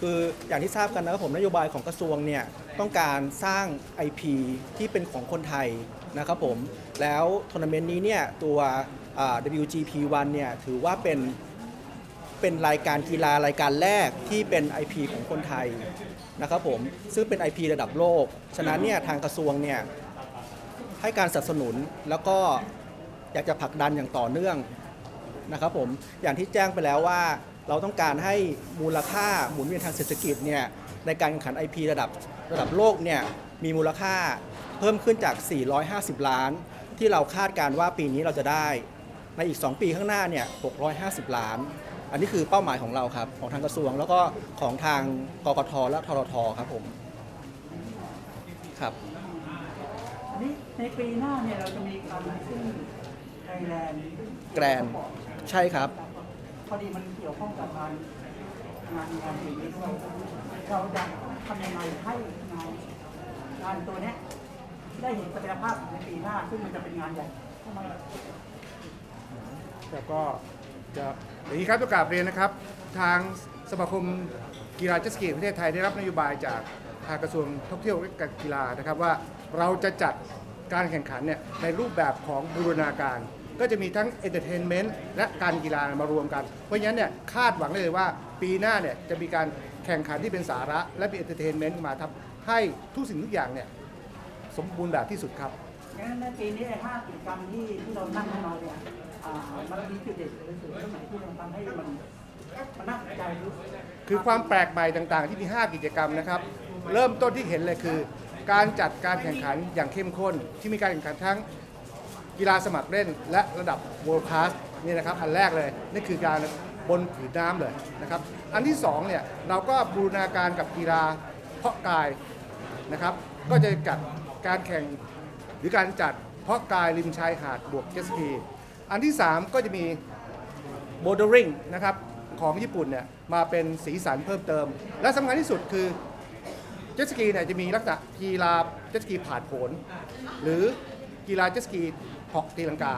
คืออย่างที่ทราบกันนะครับผมนโยบายของกระทรวงเนี่ยต้องการสร้าง IP ที่เป็นของคนไทยนะครับผมแล้วทัวร์นาเมนต์นี้เนี่ยตัว WGP1 เนี่ยถือว่าเป็นเป็นรายการกีฬารายการแรกที่เป็น IP ของคนไทยนะครับผมซึ่งเป็น IP ระดับโลก ฉะนั้นเนี่ยทางกระทรวงเนี่ยให้การสนับสนุนแล้วก็อยากจะผลักดันอย่างต่อเนื่องนะครับผมอย่างที่แจ้งไปแล้วว่า เราต้องการให้มูลค่าหมุนเวียนทางเศรษฐกิจเนี่ยในการแข่งขัน IP ระดับระดับโลกเนี่ยมีมูลค่าเพิ่มขึ้นจาก 450 ล้าน ที่เราคาดการณ์ว่าปีนี้เราจะได้ในอีก 2 ปีข้างหน้าเนี่ย 650 ล้าน อันนี้คือเป้าหมายของเราครับ ของทางกระทรวงแล้วก็ของทางกกทและทรทครับผมครับอันนี้ในปีหน้าเนี่ยเราจะมีการขึ้นไทยแลนด์แกรนด์ใช่ครับ พอดีมันเกี่ยวข้องกับงานงานงานปีนี้เราเราจะทำยังไงให้งานงานตัวเนี้ยได้เห็นศักยภาพในปีหน้า ซึ่งมันจะเป็นงานใหญ่เข้ามาแล้วก็จะอย่างนี้ครับต้องกราบเรียนนะครับ ทางสมาคมกีฬาเจสกีประเทศไทยได้รับนโยบายจากทางกระทรวงท่องเที่ยวและการกีฬานะครับว่าเราจะจัดการแข่งขันเนี่ยในรูปแบบของบูรณาการ ก็จะมีทั้งเอนเตอร์เทนเมนต์และการกีฬามารวมกัน เพราะฉะนั้นเนี่ยคาดหวังได้เลยว่าปีหน้าเนี่ยจะมีการแข่งขันที่เป็นสาระและมีเอนเตอร์เทนเมนต์มาทำให้ทุกสิ่งทุกอย่างเนี่ยสมบูรณ์แบบที่สุดครับงั้นในปีนี้ไอ้ห้ากิจกรรมที่ที่เราตั้งให้เราเนี่ยมันมีจุดเด่นหรือจุดตรงไหนที่มันทำให้มันมันน่าสนใจรือคือความแปลกใหม่ต่างๆ ที่มี 5 กิจกรรมนะครับเริ่มต้นที่เห็นเลยคือ การจัดการแข่งขันอย่างเข้มข้นที่มีการแข่งขันทั้ง กีฬาสมัครเล่น และระดับ World Class นี่นะครับอันแรกเลยนี่คือการบนผืนน้ำเลยนะครับ อันที่2เนี่ยเราก็บูรณาการกับกีฬาเพาะกายนะครับ ก็จะจัดการแข่งหรือการจัดเพาะกายริมชายหาดบวกเจสกีอันที่ 3 ก็จะมีโบด e ริงนะครับของญี่ปุ่นเนี่ยมาเป็นสีสันเพิ่มเติม และสำคัญที่สุดคือเจสกีเนี่ยจะมีลักษณะกีฬาเจสกีผ่านโผนหรือกีฬาเจสกี เหาะตีลังกา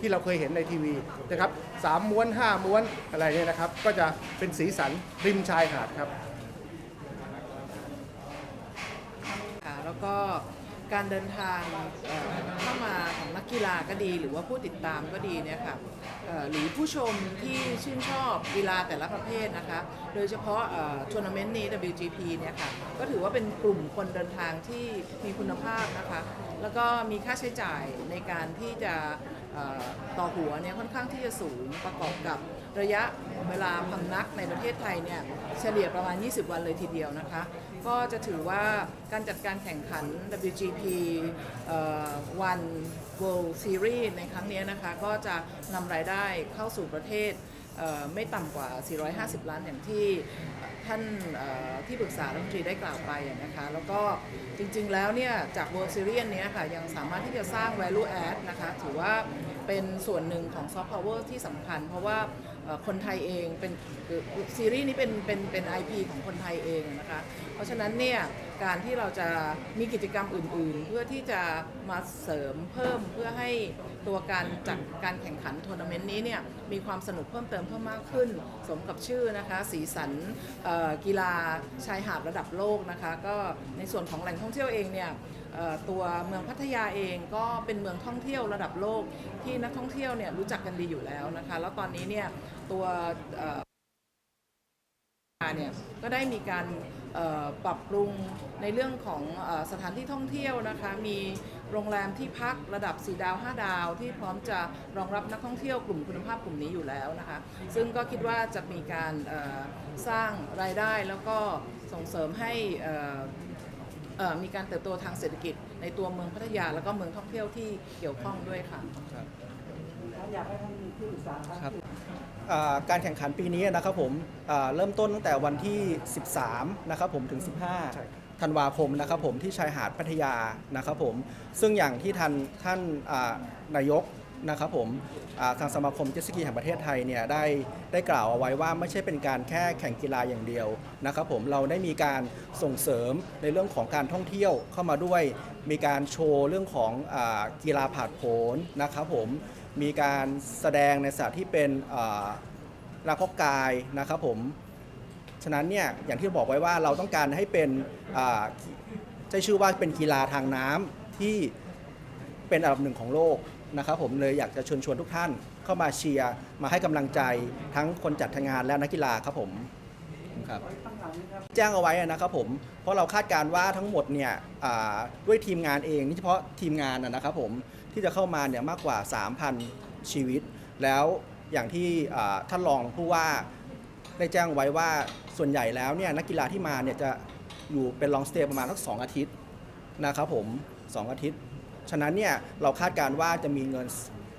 ที่เราเคยเห็นในทีวีนะครับสามม้วน5ม้วนอะไรเนี่ยนะครับ ก็จะเป็นสีสันริมชายหาดครับ ค่ะแล้วก็ การเดินทางเข้ามาของนักกีฬาก็ดี หรือว่าผู้ติดตามก็ดีเนี่ยค่ะหรือผู้ชมที่ชื่นชอบกีฬาแต่ละประเภทนะคะ โดยเฉพาะทัวร์นาเมนต์นี้ WGP เนี่ยค่ะ ก็ถือว่าเป็นกลุ่มคนเดินทางที่มีคุณภาพนะคะ แล้วก็มีค่าใช้จ่ายในการที่จะต่อหัวเนี่ยค่อนข้างที่จะสูงประกอบกับระยะเวลาพำนักในประเทศไทยเนี่ยเฉลี่ยประมาณ 20 วันเลยทีเดียวนะคะ ก็จะถือว่าการจัดการแข่งขัน WGP One World Series ในครั้งนี้นะคะ ก็จะนำรายได้เข้าสู่ประเทศไม่ต่ำกว่า 450 ล้านอย่างที่ท่านที่ปรึกษารัฐมนตรีได้กล่าวไปนะคะ แล้วก็จริงๆแล้วเนี่ย จาก World Series นเนี้ยค่ะ ยังสามารถที่จะสร้าง value add นะคะ ถือว่าเป็นส่วนหนึ่งของ soft power ที่สำคัญ เพราะว่า คนไทยเองเป็นซีรีส์นี้เป็นเป็นเป็น IP ของคนไทยเองนะคะเพราะฉะนั้นเนี่ยการที่เราจะมีกิจกรรมอื่น ๆ เพื่อที่จะมาเสริมเพิ่มเพื่อให้ตัวการจัดการแข่งขันทัวร์นาเมนต์นี้เนี่ยมีความสนุกเพิ่มเติมเพิ่มมากขึ้น สมกับชื่อนะคะสีสันกีฬาชายหาดระดับโลกนะคะก็ในส่วนของแหล่งท่องเที่ยวเองเนี่ยตัวเมืองพัทยาเองก็เป็นเมืองท่องเที่ยวระดับโลกที่นักท่องเที่ยวเนี่ยรู้จักกันดีอยู่แล้วนะคะ แล้วตอนนี้เนี่ย ตัวเอ่อเนี่ยก็ได้มีการปรับปรุงในเรื่องของสถานที่ท่องเที่ยวนะคะ มีโรงแรมที่พักระดับ 4 ดาว 5 ดาว ที่พร้อมจะรองรับนักท่องเที่ยวกลุ่มคุณภาพกลุ่มนี้อยู่แล้วนะคะ ซึ่งก็คิดว่าจะมีการสร้างรายได้แล้วก็ส่งเสริมให้มีการเติบโตทางเศรษฐกิจในตัวเมืองพัทยา แล้วก็เมืองท่องเที่ยวที่เกี่ยวข้องด้วยค่ะ อยากให้ท่านที่ปรึกษาครับอ่าการแข่งขันปีนี้นะครับผมอ่าเริ่มต้นตั้งแต่วันที่ 13 นะครับผมถึงใช่15 ธันวาคมนะครับผมที่ชายหาดพัทยานะครับผมซึ่งอย่างที่ท่านท่านอ่านายก นะครับผมทางสมาคมเจ็ตสกีแห่งประเทศไทยเนี่ยได้ได้กล่าวเอาไว้ว่าไม่ใช่เป็นการแค่แข่งกีฬาอย่างเดียวนะครับผมเราได้มีการส่งเสริมในเรื่องของการท่องเที่ยวเข้ามาด้วย มีการโชว์เรื่องของอกีฬาผาดโผนนะครับผมมีการแสดงในศาสตร์ที่เป็นเอ่อนักพกายนะครับผมฉะนั้นเนี่ยอย่างที่บอกไว้ว่าเราต้องการให้เป็นใช้ชื่อว่าเป็นกีฬาทางน้ำที่เป็นอันดับหนึ่งของโลก นะครับผมเลยอยากจะเชิญชวนทุกท่านเข้ามาเชียร์มาให้กำลังใจทั้งคนจัดงานและนักกีฬาครับผมครับแจ้งเอาไว้นะครับผมเพราะเราคาดการณ์ว่าทั้งหมดเนี่ยอ่าด้วยทีมงานเองนี่เฉพาะทีมงานนะนะครับผมที่จะเข้ามาเนี่ยมากกว่า 3,000 ชีวิต แล้วอย่างที่อ่าท่านรองผู้ว่า ได้แจ้งไว้ว่าส่วนใหญ่แล้วเนี่ยนักกีฬาที่มาเนี่ยจะอยู่เป็นลองสเตย์ประมาณสักสองอาทิตย์นะครับผม2อาทิตย์ ฉะนั้นเนี่ยเราคาดการณ์ว่าจะมีเงิน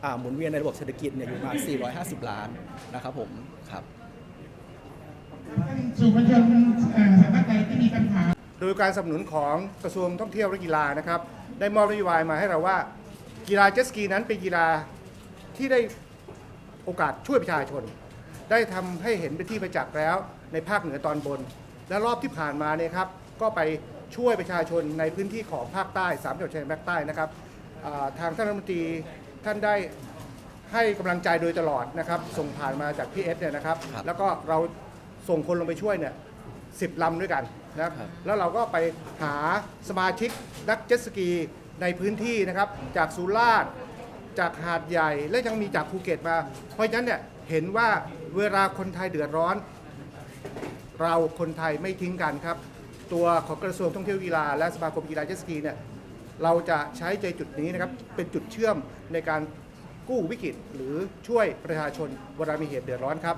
อ่าหมุนเวียนในระบบเศรษฐกิจเนี่ยอยู่ประมาณ 450 ล้านนะครับผมครับสื่อมวลชนสำนักใดที่มีปัญหา โดยการสนับสนุนของกระทรวงท่องเที่ยวและกีฬานะครับ ได้มอบนโยบายมาให้เราว่ากีฬาเจ็ตสกีนั้นเป็นกีฬาที่ได้โอกาสช่วยประชาชน ได้ทำให้เห็นเป็นที่ประจักษ์แล้วในภาคเหนือตอนบน และรอบที่ผ่านมาเนี่ยครับก็ไป ช่วยประชาชนในพื้นที่ของภาคใต้สามจังหวัดชายแดนภาคใต้นะครับอ่าทางท่านรัฐมนตรีท่านได้ให้กำลังใจโดยตลอดนะครับ ส่งผ่านมาจากพี่เอสเนี่ยนะครับ ครับแล้วก็เราส่งคนลงไปช่วยเนี่ยสิบลำด้วยกันนะครับ ครับ แล้วเราก็ไปหาสมาชิกนักเจ็ตสกีในพื้นที่นะครับ จากสุราษฎร์จากหาดใหญ่ และยังมีจากภูเก็ตมา เพราะฉะนั้นเนี่ยเห็นว่าเวลาคนไทยเดือดร้อน เราคนไทยไม่ทิ้งกันครับ ตัวของกระทรวงท่องเที่ยวกีฬาและสมาคมกีฬาเจ็ตสกีเนี่ยเราจะใช้ใจจุดนี้นะครับเป็นจุดเชื่อมในการกู้วิกฤต หรือช่วยประชาชนเวลามีเหตุเดือดร้อนครับ